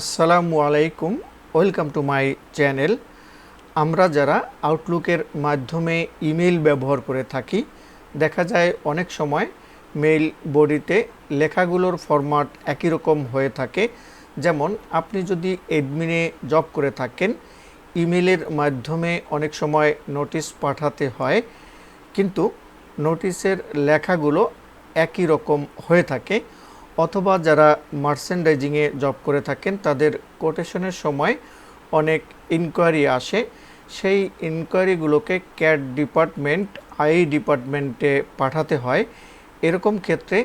আসসালামু আলাইকুম, welcome to my channel. আমরা যারা আউটলুকের মাধ্যমে ইমেল ব্যবহার করে থাকি, দেখা যায় অনেক সময় মেইল বডিতে লেখাগুলোর ফরম্যাট একই রকম হয়ে থাকে। যেমন, আপনি যদি এডমিনে জব করে থাকেন ইমেলের মাধ্যমে অনেক সময় নোটিশ পাঠাতে হয়, কিন্তু নোটিশের লেখাগুলো একই রকম হয়ে থাকে। অথবা যারা মার্চেন্ডাইজিংয়ে জব করে থাকেন, তাদের কোটেশনের সময় অনেক ইনকোয়ারি আসে। সেই ইনকোয়ারিগুলোকে ক্যাট ডিপার্টমেন্ট আই ডিপার্টমেন্টে পাঠাতে হয়। এরকম ক্ষেত্রে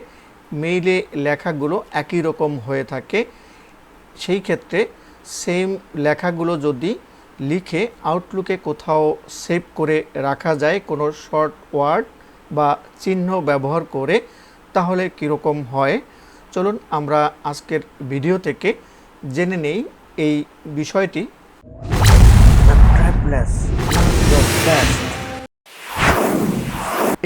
মেইলে লেখাগুলো একই রকম হয়ে থাকে। সেই ক্ষেত্রে সেম লেখাগুলো যদি লিখে আউটলুকে কোথাও সেভ করে রাখা যায়, কোনো শর্ট ওয়ার্ড বা চিহ্ন ব্যবহার করে, তাহলে কীরকম হয়? চলুন আমরা আজকের ভিডিও থেকে জেনে নেই এই বিষয়টি.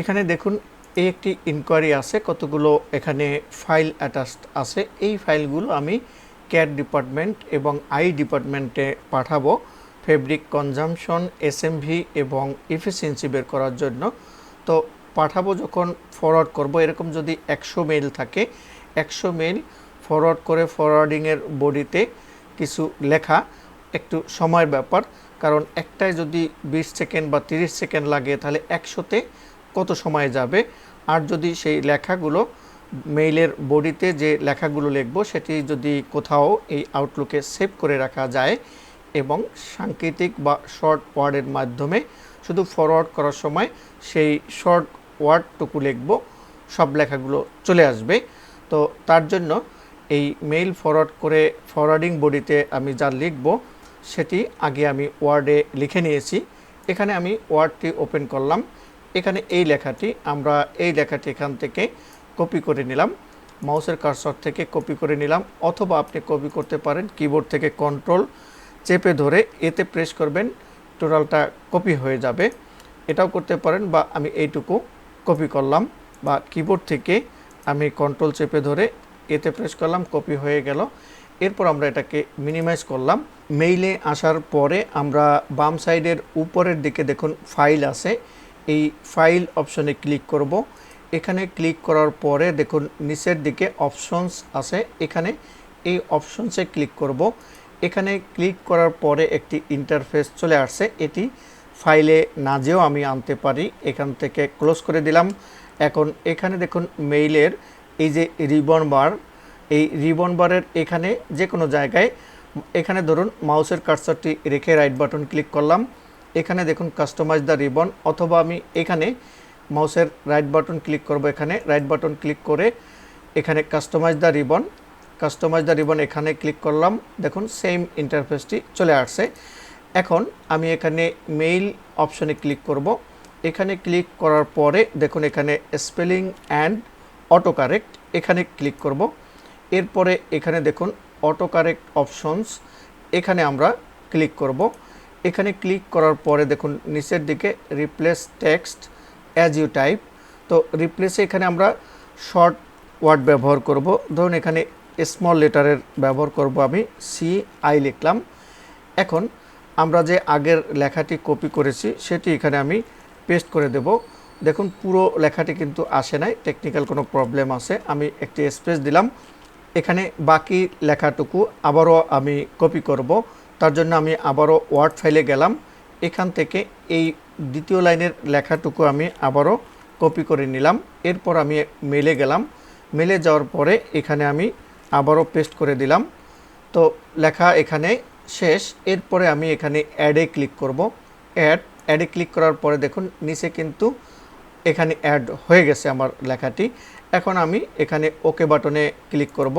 এখানে দেখুন এই একটি ইনকোয়ারি আছে কতগুলো এখানে ফাইল অ্যাটাচড আছে। এই ফাইলগুলো আমি ক্যাট ডিপার্টমেন্ট এবং আই ডিপার্টমেন্টে পাঠাবো। ফেব্রিক কনজামশন এসএমভি এবং ইফিসিয়েন্সি বের করার জন্য। তো পাঠাবো যখন ফরওয়ার্ড করব। এরকম যদি একশো মেইল থাকে একশো মেইল ফরওয়ার্ড করে ফরওয়ার্ডিংয়ের বডিতে কিছু লেখা, একটু সময়ের ব্যাপার, কারণ একটায় যদি বিশ সেকেন্ড বা তিরিশ সেকেন্ড লাগে, তাহলে একশোতে কত সময় যাবে? আর যদি সেই লেখাগুলো মেইলের বডিতে যে লেখাগুলো লিখব, সেটি যদি কোথাও এই আউটলুকে সেভ করে রাখা যায় এবং সাংকেতিক বা শর্ট ওয়ার্ডের মাধ্যমে শুধু ফরওয়ার্ড করার সময় সেই শর্ট ওয়ার্ডটুকু লিখব, সব লেখাগুলো চলে আসবে। তো তার জন্য এই মেইল ফরওয়ার্ড করে ফরওয়ার্ডিং বডিতে আমি যা লিখব, সেটি আগে আমি ওয়ার্ডে লিখে নিয়েছি। এখানে আমি ওয়ার্ডটি ওপেন করলাম। এখানে এই লেখাটি, আমরা এই লেখাটি এখান থেকে কপি করে নিলাম। মাউসের কারসর থেকে কপি করে নিলাম, অথবা আপনি কপি করতে পারেন কিবোর্ড থেকে কন্ট্রোল চেপে ধরে, এতে প্রেস করবেন, টোটালটা কপি হয়ে যাবে। এটাও করতে পারেন বা আমি এইটুকু কপি করলাম বা কিবোর্ড থেকে আমি কন্ট্রোল চেপে ধরে এতে প্রেস করলাম কপি হয়ে গেল। এরপর আমরা এটাকে মিনিমাইজ করলাম। মেইলে আসার পরে আমরা বাম সাইডের উপরের দিকে দেখুন ফাইল আছে। এই ফাইল অপশনে ক্লিক করব। এখানে ক্লিক করার পরে দেখুন নিচের দিকে অপশনস আছে। এখানে এই অপশনসে ক্লিক করব। এখানে ক্লিক করার পরে একটি ইন্টারফেস চলে আসছে। এটি ফাইলে না যেও আমি আনতে পারি। এখান থেকে ক্লোজ করে দিলাম। এখন এখানে দেখুন মেইলের এই যে রিবন বার এই রিবন বারের এখানে যে কোনো জায়গায় এখানে ধরুন মাউসের কার্সারটি রেখে রাইট বাটন ক্লিক করলাম। এখানে দেখুন কাস্টমাইজ দ্য রিবন অথবা আমি এখানে মাউসের রাইট বাটন ক্লিক করব এখানে। রাইট বাটন ক্লিক করে এখানে customise the ribbon customise the ribbon এখানে ক্লিক করলাম। দেখুন সেম ইন্টারফেসটি চলে আসছে। এখন আমি এখানে মেইল অপশনে ক্লিক করব। এখানে ক্লিক করার পরে দেখুন এখানে স্পেলিং অ্যান্ড অটো কারেক্ট এখানে ক্লিক করব। এরপরে এখানে দেখুন অটো কারেক্ট অপশনস এখানে আমরা ক্লিক করব। এখানে ক্লিক করার পরে দেখুন নিচের দিকে replace text as you type. তো রিপ্লেসে এখানে আমরা শর্ট ওয়ার্ড ব্যবহার করব। ধরুন এখানে স্মল লেটারের ব্যবহার করব আমি সি আই লিখলাম। এখন আমরা যে আগের লেখাটি কপি করেছি সেটি এখানে আমি পেস্ট করে দেব। দেখুন, পুরো লেখাটি কিন্তু আসে নাই টেকনিক্যাল কোনো প্রবলেম আছে। আমি একটি স্পেস দিলাম। এখানে বাকি লেখাটুকু আবারও আমি কপি করব। তার জন্য আমি আবারও ওয়ার্ড ফাইলে গেলাম। এখান থেকে এই দ্বিতীয় লাইনের লেখাটুকু আমি আবারও কপি করে নিলাম। এরপর আমি মেলে গেলাম। মেলে যাওয়ার পরে এখানে আমি আবারও পেস্ট করে দিলাম। তো লেখা এখানে শেষ। এরপরে আমি এখানে অ্যাডে ক্লিক করব। অ্যাড অ্যাডে ক্লিক করার পরে দেখুন, নিচে কিন্তু এখানে অ্যাড হয়ে গেছে আমার লেখাটি। এখন আমি এখানে ওকে বাটনে ক্লিক করব।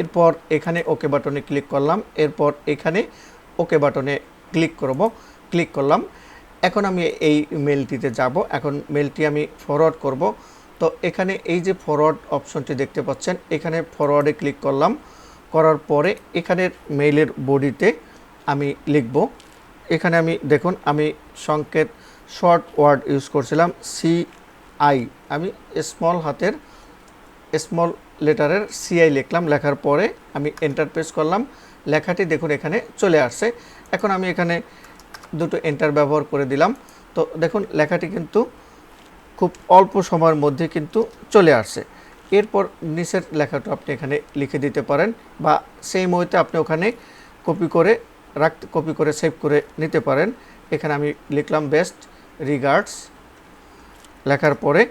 এরপর এখানে ওকে বাটনে ক্লিক করলাম। এরপর এখানে ওকে বাটনে ক্লিক করব। ক্লিক করলাম। এখন আমি এই মেলটিতে যাব। এখন মেলটি আমি ফরওয়ার্ড করব। তো এখানে এই যে ফরওয়ার্ড অপশনটি দেখতে পাচ্ছেন, এখানে ফরওয়ার্ডে ক্লিক করলাম। করার পরে এখানের মেইলের বডিতে আমি লিখব। এখানে আমি, দেখুন, আমি সংকেত শর্ট ওয়ার্ড ইউজ করছিলাম সি আই আমি স্মল হাতের স্মল লেটারের সিআই লিখলাম, লেখার পরে আমি এন্টার প্রেস করলাম, লেখাটি দেখুন এখানে চলে আসছে। এখন আমি এখানে দুটো এন্টার ব্যবহার করে দিলাম। তো দেখুন, লেখাটি কিন্তু খুব অল্প সময়ের মধ্যে কিন্তু চলে আসছে। এরপর নিচের লেখাটা আপনি এখানে লিখে দিতে পারেন বা সেই মুহূর্তে আপনি ওখানে কপি করে রাখতে কপি করে সেভ করে নিতে পারেন। এখানে আমি লিখলাম বেস্ট রিগার্ডস লেখার পরে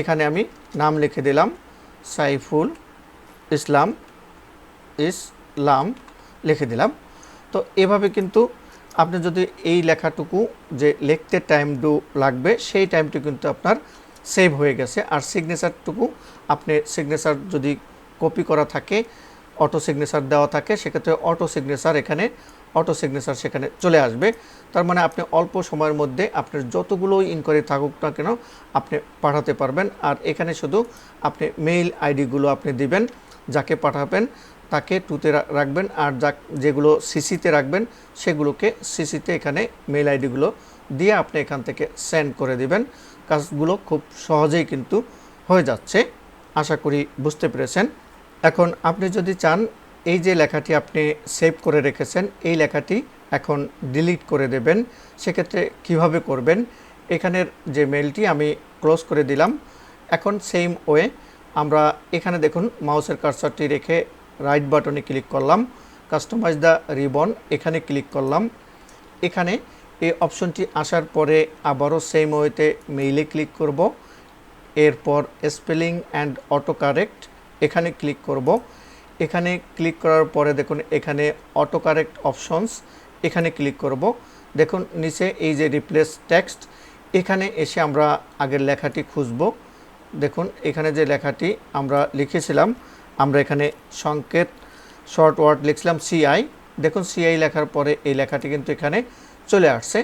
এখানে আমি নাম লিখে দিলাম, সাইফুল ইসলাম ইসলাম লিখে দিলাম। তো এভাবে কিন্তু আপনি যদি এই লেখাটুকু যে লিখতে টাইম ডু লাগবে, সেই টাইমটি কিন্তু আপনার সেভ হয়ে গেছে। আর সিগনেচারটুকু আপনি সিগনেচার যদি কপি করা থাকে অটো সিগনেচার দেওয়া থাকে, সেক্ষেত্রে অটো সিগনেচার এখানে অটো সিগনেচার সেখানে চলে আসবে। তার মানে আপনি অল্প সময়ের মধ্যে আপনার যতগুলো ইনকোয়ারি থাকুক না কেন আপনি পাঠাতে পারবেন। আর এখানে শুধু আপনি মেইল আইডিগুলো আপনি দিবেন, যাকে পাঠাবেন তাকে টুতে রাখবেন। আর যা যেগুলো সিসিতে রাখবেন সেগুলোকে সিসিতে এখানে মেইল আইডিগুলো দিয়ে আপনি এখান থেকে সেন্ড করে দিবেন। কাজগুলো খুব সহজেই কিন্তু হয়ে যাচ্ছে। আশা করি বুঝতে পেরেছেন। এখন আপনি যদি চান এই যে লেখাটি আপনি সেভ করে রেখেছেন, এই লেখাটি এখন ডিলিট করে দেবেন। সেক্ষেত্রে কীভাবে করবেন? এখানের যে মেলটি আমি ক্লোজ করে দিলাম। এখন সেম ওয়ে আমরা এখানে দেখুন মাউসের কার্সারটি রেখে রাইট বাটনে ক্লিক করলাম। কাস্টমাইজ দ্য রিবন এখানে ক্লিক করলাম। এখানে এই অপশনটি আসার পরে আবারও সেম ওয়েতে মেইলে ক্লিক করব। এরপর স্পেলিং অ্যান্ড অটো কারেক্ট এখানে ক্লিক করব। এখানে ক্লিক করার পরে দেখুন এখানে অটো কারেক্ট অপশনস এখানে ক্লিক করব। দেখুন নিচে এই যে রিপ্লেস টেক্সট এখানে এসে আমরা আগের লেখাটি খুঁজব। দেখুন এখানে যে লেখাটি আমরা লিখেছিলাম, আমরা এখানে সংকেত শর্ট ওয়ার্ড লিখছিলাম সিআই দেখুন সিআই লেখার পরে এই লেখাটি কিন্তু এখানে চলে আসছে।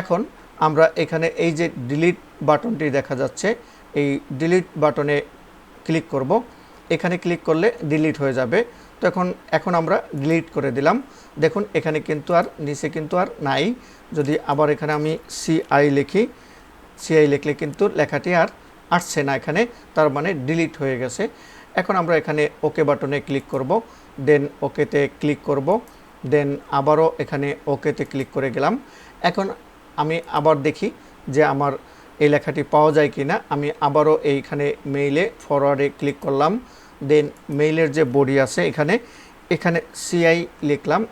এখন আমরা এখানে এই যে ডিলিট বাটনটি দেখা যাচ্ছে, এই ডিলিট বাটনে ক্লিক করব। এখানে ক্লিক করলে ডিলিট হয়ে যাবে। তো এখন এখন আমরা ডিলিট করে দিলাম। দেখুন, এখানে কিন্তু আর, নিচে কিন্তু আর নাই। যদি আবার এখানে আমি সিআই লিখি সিআই লিখলে কিন্তু লেখাটি আর আসছে না এখানে, তার মানে ডিলিট হয়ে গেছে। এখন আমরা এখানে ওকে বাটনে ক্লিক করব দেন ওকেতে ক্লিক করব দেন আবারও এখানে ওকেতে ক্লিক করে গেলাম। এখন আমি আবার দেখি যে আমার এই লেখাটি পাওয়া যায় কি না আমি আবারও এইখানে মেইলে ফরওয়ার্ডে ক্লিক করলাম। দেন মেইলের যে বডি আছে এখানে এখানে সিআই লিখলাম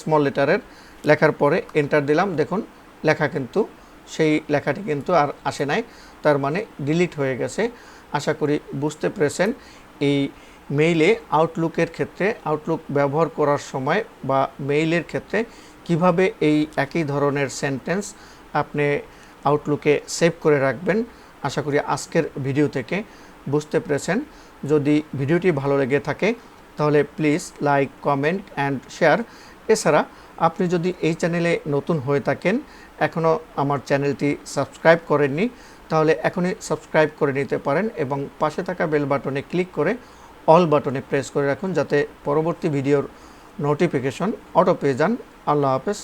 স্মল লেটারের লেখার পরে এন্টার দিলাম। দেখুন, লেখা কিন্তু, সেই লেখাটি কিন্তু আর আসে নাই, তার মানে ডিলিট হয়ে গেছে। আশা করি বুঝতে পেরেছেন, এই মেইলে আউটলুকের ক্ষেত্রে আউটলুক ব্যবহার করার সময় বা মেইলের ক্ষেত্রে কীভাবে এই একই ধরনের সেন্টেন্স আপনি আউটলুকে সেভ করে রাখবেন। আশা করি আজকের ভিডিও থেকে বুঝতে পেরেছেন। যদি ভিডিওটি ভালো লেগে থাকে, তাহলে please like comment and share এছাড়া আপনি যদি এই চ্যানেলে নতুন হয়ে থাকেন এখনও আমার চ্যানেলটি সাবস্ক্রাইব করেননি, তাহলে এখনই সাবস্ক্রাইব করে নিতে পারেন এবং পাশে থাকা বেল বাটনে ক্লিক করে অল বাটনে প্রেস করে রাখুন, যাতে পরবর্তী ভিডিওর নোটিফিকেশন অটো পেয়ে যান। আল্লাহ হাফেজ।